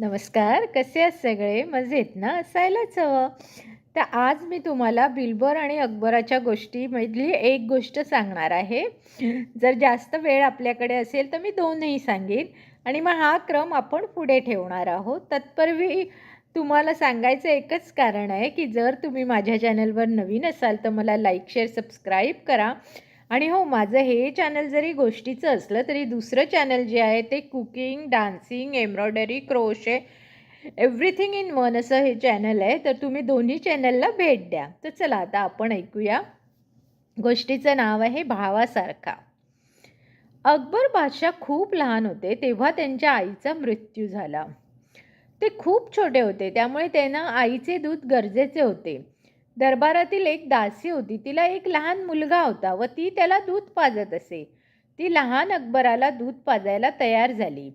नमस्कार कसे आहात सगळे? मजेत ना? असायलाच हवं. तर आज मी तुम्हाला बिलबर आणि अकबराच्या गोष्टीमधली एक गोष्ट सांगणार आहे. जर जास्त वेळ आपल्याकडे असेल तर मी दोनही सांगेन. आणि मग हा क्रम आपण पुढे ठेवणार आहोत. तत्पूर्वी तुम्हाला सांगायचं एकच कारण आहे की जर तुम्ही माझ्या चॅनलवर नवीन असाल तर मला लाईक शेअर सबस्क्राईब करा. आणि हो माझं हे चॅनल जरी गोष्टीचं असलं तरी दुसरं चॅनल जे आहे ते cooking dancing embroidery crochet everything in one असं हे चॅनल आहे. तर तुम्ही दोन्ही चॅनलला भेट द्या. तर चला आता आपण ऐकूया. गोष्टीचं नाव आहे भावासारखा. अकबर बादशाह खूप लहान होते तेव्हा त्यांच्या आईचा मृत्यू झाला. ते खूप छोटे होते त्यामुळे त्यांना आईचे दूध गरजेचे होते. दरबारातील एक दासी होती. तिला एक लहान मुलगा होता व ती त्याला दूध पाजत असे. ती लहान अकबराला दूध पाजायला तयार झाली.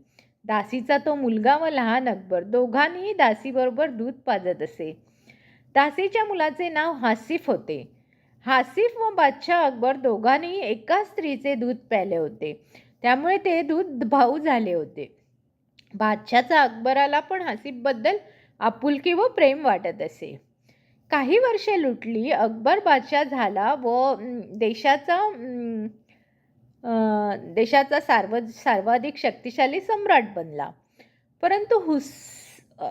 दासीचा तो मुलगा व लहान अकबर दोघांनीही दासीबरोबर दूध पाजत असे. दासीच्या मुलाचे नाव हासिफ होते. हासिफ व बादशाह अकबर दोघांनीही एकाच स्त्रीचे दूध प्याले होते. त्यामुळे ते दूध भाऊ झाले होते. बादशाचा अकबराला पण हासिफबद्दल आपुलकी व प्रेम वाटत असे. काही वर्षे लुटली. अकबर बादशाह झाला व देशाचा देशाचा सार्व सर्वाधिक शक्तिशाली सम्राट बनला. परंतु हुस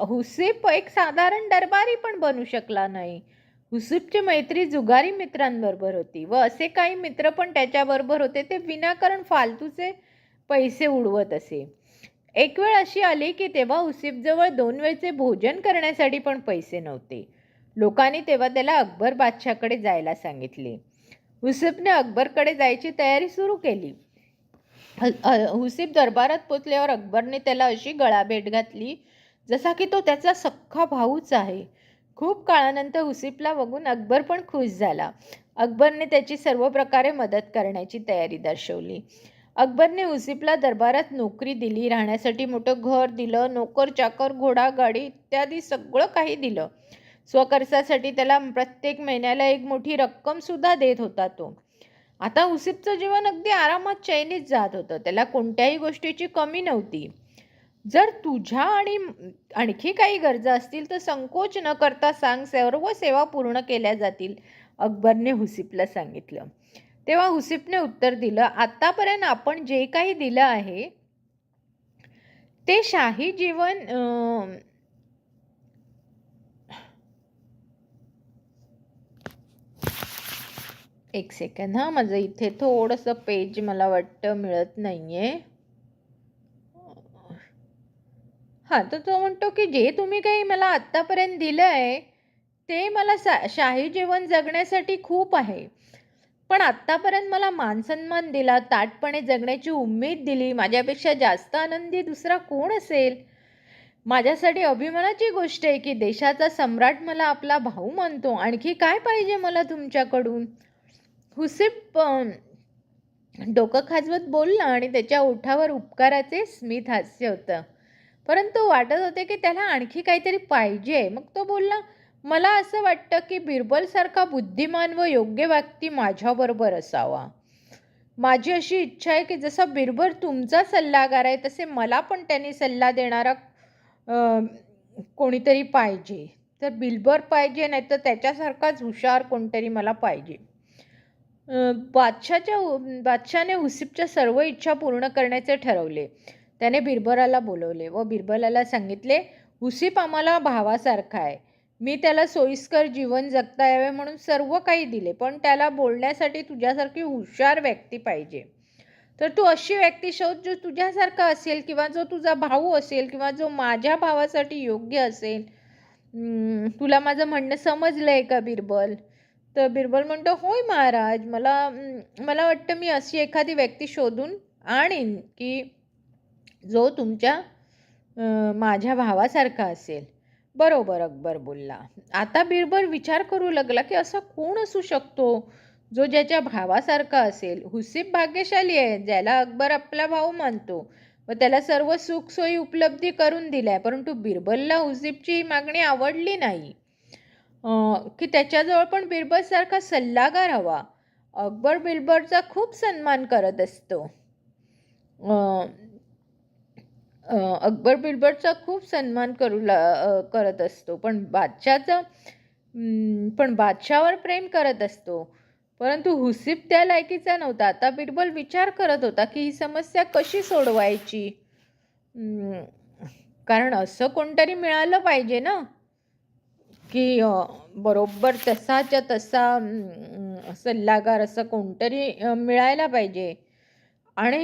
हुसेप एक साधारण दरबारी पण बनू शकला नाही. हुसूपची मैत्री जुगारी मित्रांबरोबर होती व असे काही मित्र पण त्याच्याबरोबर होते ते विनाकारण फालतूचे पैसे उडवत असे. एक वेळ अशी आली की तेव्हा हुसीफजवळ दोन वेळचे भोजन करण्यासाठी पण पैसे नव्हते. लोकांनी तेव्हा त्याला अकबर बादशाहकडे जायला सांगितले. हुसेफने अकबरकडे जायची तयारी सुरू केली. हुसेफ दरबारात पोचल्यावर अकबरने त्याला अशी गळाभेट घातली जसा की तो त्याचा सख्खा भाऊच आहे. खूप काळानंतर हुसेफला बघून अकबर पण खुश झाला. अकबरने त्याची सर्व प्रकारे मदत करण्याची तयारी दर्शवली. अकबरने हुसेफला दरबारात नोकरी दिली राहण्यासाठी मोठं घर दिलं नोकर चाकर घोडा गाडी इत्यादी सगळं काही दिलं. स्वखर्चासाठी त्याला प्रत्येक महिन्याला एक मोठी रक्कम सुद्धा देत होता तो. आता उसिपचं जीवन अगदी आरामात चैनीत जात होतं. त्याला कोणत्याही गोष्टीची कमी नव्हती. जर तुझ्या आणि आणखी काही गरजा असतील तर संकोच न करता सांग सर्व सेवा पूर्ण केल्या जातील अकबरने हुसिपला सांगितलं. तेव्हा हुसिपने उत्तर दिलं आतापर्यंत आपण जे काही दिलं आहे ते शाही जीवन एक सेकंद हां माझं इथे थोडंसं पेज मला वाटतं मिळत नाही आहे हां तर तो म्हणतो की जे तुम्ही काही मला आत्तापर्यंत दिलं आहे ते मला सा शाही जीवन जगण्यासाठी खूप आहे. पण आत्तापर्यंत मला मानसन्मान दिला ताटपणे जगण्याची उमेद दिली माझ्यापेक्षा जास्त आनंदी दुसरा कोण असेल? माझ्यासाठी अभिमानाची गोष्ट आहे की देशाचा सम्राट मला आपला भाऊ मानतो. आणखी काय पाहिजे मला तुमच्याकडून? हुसेफ डोकं खाजवत बोलला आणि त्याच्या ओठावर उपकाराचे स्मित हास्य होतं. परंतु वाटत होते की त्याला आणखी काहीतरी पाहिजे. मग तो बोलला मला असं वाटतं की बिरबलसारखा बुद्धिमान व योग्य व्यक्ती माझ्याबरोबर असावा. माझी अशी इच्छा आहे की जसा बिरबल तुमचा सल्लागार आहे तसे मला पण त्यांनी सल्ला देणारा कोणीतरी पाहिजे. तर बिरबल पाहिजे नाही तर त्याच्यासारखाच हुशार कोणतरी मला पाहिजे. बादशाच्या बादशाने हुसीफच्या सर्व इच्छा पूर्ण करण्याचे ठरवले. त्याने बिरबलाला बोलवले व बिरबलाला सांगितले हुसीफ आम्हाला भावासारखा आहे. मी त्याला सोयीस्कर जीवन जगता यावे म्हणून सर्व काही दिले पण त्याला बोलण्यासाठी तुझ्यासारखी हुशार व्यक्ती पाहिजे. तर तू अशी व्यक्ती शोध जो तुझ्यासारखा असेल किंवा जो तुझा भाऊ असेल किंवा जो माझ्या भावासाठी योग्य असेल. तुला माझं म्हणणं समजलं आहे का बिरबल? तर बिरबल म्हणतो होय महाराज मला मला वाटतं मी अशी एखादी व्यक्ती शोधून आणीन की जो तुमच्या माझ्या भावासारखा असेल. बरोबर अकबर बोलला. आता बिरबल विचार करू लागला की असा कोण असू शकतो जो ज्याच्या भावासारखा असेल? हुसीब भाग्यशाली आहे ज्याला अकबर आपला भाऊ मानतो व त्याला सर्व सुखसोयी उपलब्धी करून दिल्या परंतु बिरबलला हुसीबची मागणी आवडली नाही. की त्याच्याजवळ पण बिरबलसारखा सल्लागार हवा. अकबर बिरबलचा खूप सन्मान करत असतो. अकबर बिरबलचा खूप सन्मान करू ला करत असतो. पण बादशाचं पण बादशाहवर प्रेम करत असतो. परंतु हुसीब त्या लायकीचा नव्हता. आता बिरबल विचार करत होता की ही समस्या कशी सोडवायची? कारण असं कोणतरी मिळालं पाहिजे ना? की बरोबर तसाच्या तसा सल्लागार असं कोणतरी मिळायला पाहिजे. आणि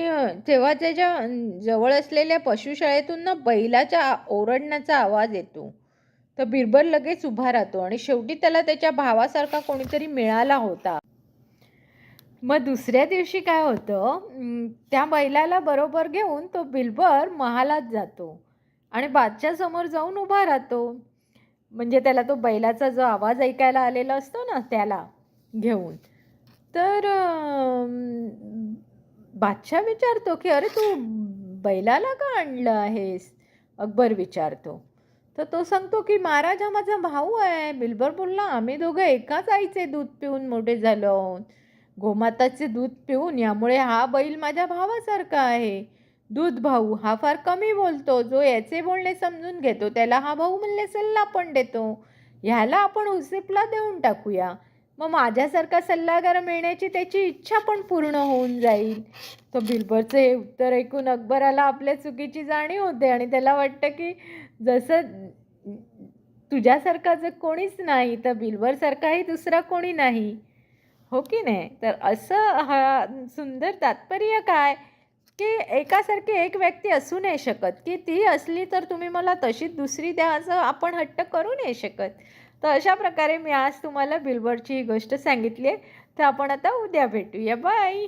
तेव्हा त्याच्याजवळ असलेल्या पशुशाळेतून ना बैलाच्या ओरडण्याचा आवाज येतो. तर बिरबल लगेच उभा राहतो आणि शेवटी त्याला त्याच्या भावासारखा कोणीतरी मिळाला होता. मग दुसऱ्या दिवशी काय होतं? त्या बैलाला बरोबर घेऊन तो बिलबर महालात जातो आणि बादशाह जाऊन उभा राहतो. म्हणजे त्याला तो बैलाचा जो आवाज ऐकायला आलेला असतो ना त्याला घेऊन. तर बादशाह विचारतो की अरे तू बैलाला का आणलं आहेस? अकबर विचारतो. तर तो सांगतो की महाराज हा माझा भाऊ आहे. बिलबर बोलला आम्ही दोघं एकाच आईचे दूध पिऊन मोठे झालो गोमाताचे दूध पिऊन यामुळे हा बैल माझ्या भावासारखा आहे. दूध भाऊ हा फार कमी बोलतो. जो याचे बोलणे समजून घेतो त्याला हा भाऊ म्हणले सल्ला पण देतो. ह्याला आपण उसिपला देऊन टाकूया. मग माझ्यासारखा सल्लागार मिळण्याची त्याची इच्छा पण पूर्ण होऊन जाईल. तर बिरबलचं हे उत्तर ऐकून अकबराला आपल्या चुकीची जाणीव होते आणि त्याला वाटतं की जसं तुझ्यासारखा जर कोणीच नाही तर बिलबरसारखाही दुसरा कोणी नाही. हो की नाही? तर असं हा सुंदर तात्पर्य काय? की एकासारखी एक व्यक्ती असू नाही शकत. की ती असली तर तुम्ही मला तशीच दुसरी द्या असं आपण हट्ट करू नाही शकत. तर अशा प्रकारे मी आज तुम्हाला बिलबर्डची ही गोष्ट सांगितली आहे. तर आपण आता उद्या भेटूया. बाय!